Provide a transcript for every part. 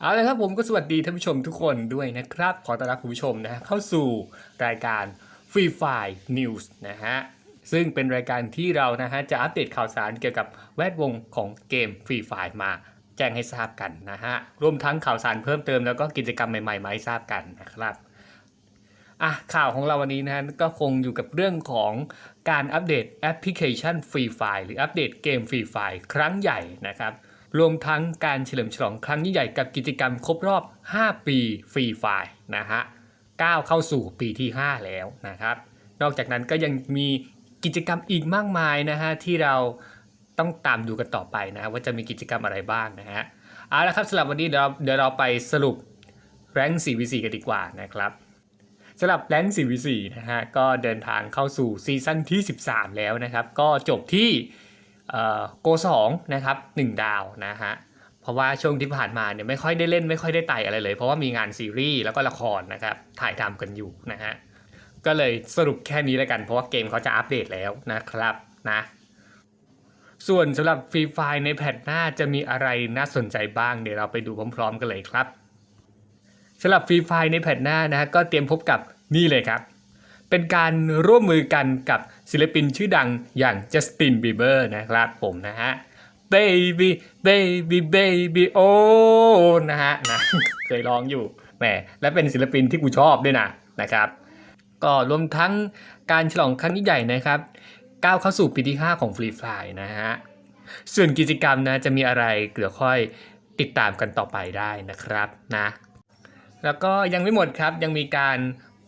เอาละครับผมก็สวัสดีท่านผู้ชมทุกคนด้วยนะครับ ขอต้อนรับคุณผู้ชมนะ เข้าสู่รายการ Free Fire News นะฮะ ซึ่งเป็นรายการที่เรานะฮะ จะอัปเดตข่าวสารเกี่ยวกับแวดวงของเกม Free Fire มาแจ้งให้ทราบกันนะฮะ รวมทั้งข่าวสารเพิ่มเติมแล้วก็กิจกรรมใหม่ๆมาให้ทราบกันนะครับอะข่าวของเราวันนี้นะฮะก็คงอยู่กับเรื่องของการอัปเดตแอปพลิเคชัน Free Fire หรืออัปเดตเกม Free Fire ครั้งใหญ่นะครับ รวมทั้งการเฉลิมฉลองครั้งยิ่งใหญ่กับกิจกรรมครบรอบ 5 ปีฟรีไฟล์นะฮะก้าวเข้าสู่ปีที่ 5 แล้วนะครับ นอกจากนั้นก็ยังมีกิจกรรมอีกมากมายนะฮะที่เราต้องตามดูกันต่อไปนะว่าจะมีกิจกรรมอะไรบ้างนะฮะเอาละครับสำหรับวันนี้เดี๋ยวเราเดี๋ยวเราไปสรุปแรง 4v4 กันดีกว่านะครับสำหรับแรง 4v4 นะฮะก็เดินทางเข้าสู่ซีซั่นที่ 13 แล้วนะครับ ก็จบที่ โกสองนะครับหนึ่งดาวนะฮะเพราะว่าช่วงที่ผ่านมาเนี่ยไม่ค่อยได้เล่นไม่ค่อยได้ไต่อะไรเลย เพราะว่ามีงานซีรีส์แล้วก็ละครนะครับถ่ายทำกันอยู่นะฮะก็เลยสรุปแค่นี้แล้วกัน เพราะว่าเกมเขาจะอัปเดตแล้วนะครับนะส่วนสำหรับฟรีไฟในแพทหน้าจะมีอะไรน่าสนใจบ้างเดี๋ยวเราไปดูพร้อม ๆ กันเลยครับสำหรับฟรีไฟในแพทหน้านะฮะก็เตรียมพบกับนี่เลยครับ เป็นการร่วมมือกันกับ ศิลปินชื่อดังอย่างจัสตินบีเบอร์นะครับผมนะฮะ baby baby baby oh นะฮะนะเคยร้องอยู่แหมและเป็นศิลปินที่กูชอบด้วยนะนะครับก็รวมทั้งการฉลองครั้งใหญ่นะครับก้าวเข้าสู่ปีที่ 5 ของ Free Fire นะฮะส่วนกิจกรรมนะจะมีอะไรเดี๋ยวค่อยติดตามกันต่อไปได้นะครับนะแล้วก็ยังไม่หมดครับยังมีการ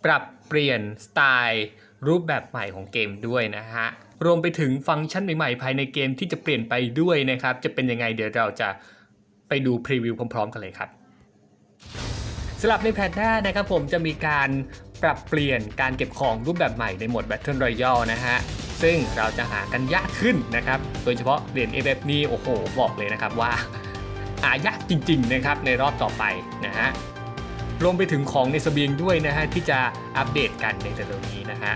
ปรับเปลี่ยนสไตล์ รูปแบบใหม่ของเกมด้วยนะฮะรวมไปถึงฟังก์ชันใหม่ๆ ภายในเกมที่จะเปลี่ยนไปด้วยนะครับ จะเป็นยังไงเดี๋ยวเราจะไปดูพรีวิวพร้อมๆ กันเลยครับสำหรับในแพทหน้านะครับผมจะมีการปรับเปลี่ยนการเก็บของรูปแบบใหม่ในโหมด Battle Royale นะฮะ ซึ่งเราจะหากันยากขึ้นนะครับ โดยเฉพาะเหรียญ FF นี่โอ้โห บอกเลยนะครับว่าหายากจริงๆนะครับในรอบต่อไปนะฮะ รวมไปถึงของในเสบียงด้วยนะฮะที่จะอัปเดตกันในเร็วๆนี้นะฮะ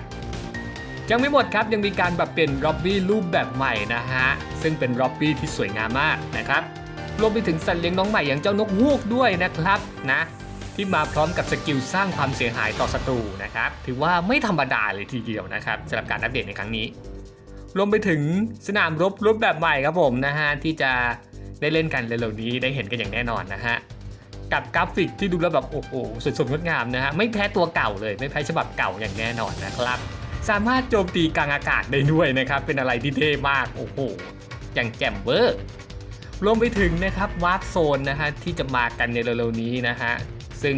ยังไม่หมดครับยังมีการปรับเปลี่ยนร็อบบี้รูปแบบใหม่นะฮะซึ่งเป็นร็อบบี้ที่สวยงามมากนะครับรวมไปถึงสัตว์เลี้ยงน้องใหม่อย่างเจ้านกวูกด้วยนะครับนะที่มาพร้อมกับสกิลสร้างความเสียหายต่อศัตรูนะครับถือว่าไม่ธรรมดาเลยทีเดียวนะครับสำหรับการอัปเดตในครั้งนี้ รวมไปถึงสนามรบรูปแบบใหม่ครับผมนะฮะที่จะได้เล่นกันเร็วๆนี้ได้เห็นกันอย่างแน่นอนนะฮะ กับกราฟิกที่ดูแล้วแบบโอ้โหสวยสดงดงามนะฮะไม่แพ้ตัวเก่าเลยไม่แพ้ฉบับเก่าอย่างแน่นอนนะครับ สามารถโจมตีกลางอากาศได้ด้วยนะครับ เป็นอะไรที่เท่มากโอ้โหอย่างแจ่มเวอร์รวมไปถึงนะครับวาร์ปโซนนะฮะที่จะมากันในเร็วๆนี้นะฮะซึ่ง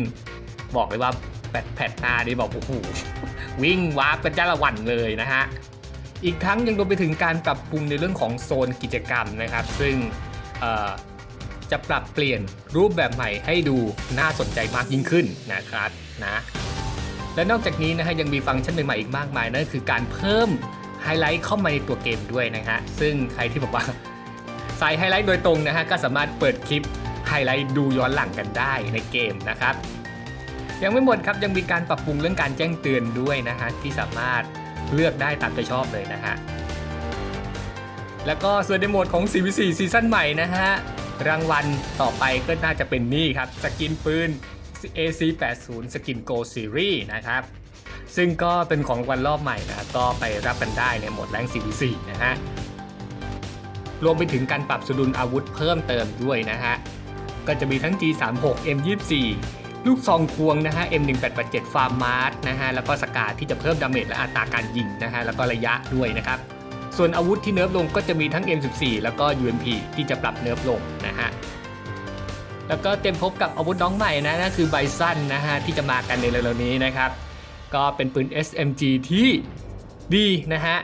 บอกเลยว่าแพทแพทหน้านี่บอกโอ้โหวิ่งวาร์ปกันจ้าละวันเลยนะฮะอีกทั้งยังรวมไปถึงการปรับปรุงในเรื่องของโซนกิจกรรมนะครับ ซึ่ง จะปรับเปลี่ยนรูปแบบใหม่ให้ดูน่าสนใจมากยิ่งขึ้นนะครับนะและนอกจากนี้นะฮะยังมีฟังก์ชันใหม่ๆอีกมากมายนั่นคือการเพิ่มไฮไลท์เข้ามาในตัวเกมด้วยนะฮะซึ่งใครที่บอกว่าใส่ไฮไลท์โดยตรงนะฮะก็สามารถเปิดคลิปไฮไลท์ดูย้อนหลังกันได้ในเกมนะครับ ยังไม่หมดครับยังมีการปรับปรุงเรื่องการแจ้งเตือนด้วยนะฮะที่สามารถเลือกได้ตามใจชอบเลยนะฮะแล้วก็ส่วนในโหมดของ 4v4 ซีซั่นใหม่นะฮะ รางวัลต่อไปก็น่าจะเป็นนี่ครับ สกินปืน AC80 สกิน Go Series นะครับ ซึ่งก็เป็นของวัลรอบใหม่นะก็ไปรับกันได้ในโหมดแรง 4v4 นะฮะ รวมไปถึงการปรับสดุลอาวุธเพิ่มเติมด้วยนะฮะ ก็จะมีทั้ง G36 M24 ลูกซองควงนะฮะ M1887 ฟาร์มาร์นะฮะ แล้วก็สกาที่จะเพิ่มดาเมจและอัตราการยิงนะฮะ แล้วก็ระยะด้วยนะครับ ส่วนอาวุธที่เนิร์ฟลงก็จะมีทั้ง M14 แล้วก็ UMP ที่จะปรับเนิร์ฟลงนะฮะแล้วก็เต็มพบกับอาวุธน้องใหม่นะนั่นคือไบซันนะฮะที่จะมากันในเร็วๆนี้นะครับ ก็เป็นปืน SMG ที่ดีนะฮะ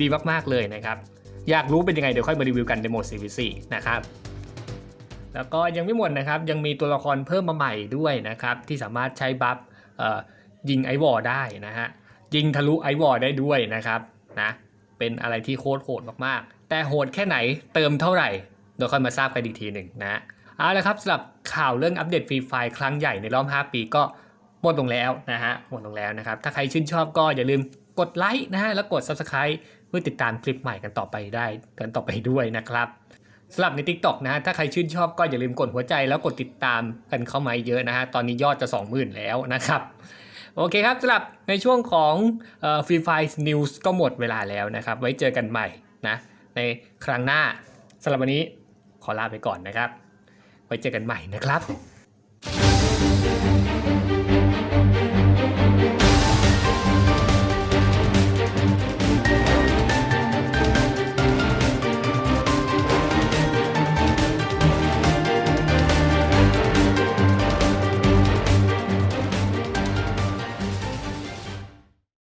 ดีมากๆเลยนะครับ อยากรู้เป็นยังไงเดี๋ยวค่อยมารีวิวกันในโหมด CVC นะครับแล้วก็ยังไม่หมดนะครับ ยังมีตัวละครเพิ่มมาใหม่ด้วยนะครับ ที่สามารถใช้บัฟยิงไอวอลได้นะฮะยิงทะลุไอวอลได้ด้วยนะครับนะ เป็นอะไรที่โคตรโหดมากๆ แต่โหดแค่ไหนเติมเท่าไหร่เดี๋ยวค่อยมาทราบกันอีกทีหนึ่งนะเอาละครับสำหรับข่าวเรื่องอัปเดตฟรีไฟล์ครั้งใหญ่ในรอบ 5 ปีก็หมดลงแล้วนะฮะหมดลงแล้วนะครับ ถ้าใครชื่นชอบก็อย่าลืมกดไลค์นะฮะแล้วกด Subscribe เพื่อติดตามคลิปใหม่กันต่อไปได้กันต่อไปด้วยนะครับสำหรับใน TikTok นะฮะถ้าใครชื่นชอบก็อย่าลืมกดหัวใจแล้วกดติดตามกันเข้ามาเยอะนะฮะตอนนี้ยอดจะ 20,000 แล้วนะครับ โอเคครับสำหรับในช่วงของฟรีไฟนิวส์ก็หมดเวลาแล้วนะครับ ไว้เจอกันใหม่นะในครั้งหน้าสำหรับวันนี้ขอลาไปก่อนนะครับ ไว้เจอกันใหม่นะครับ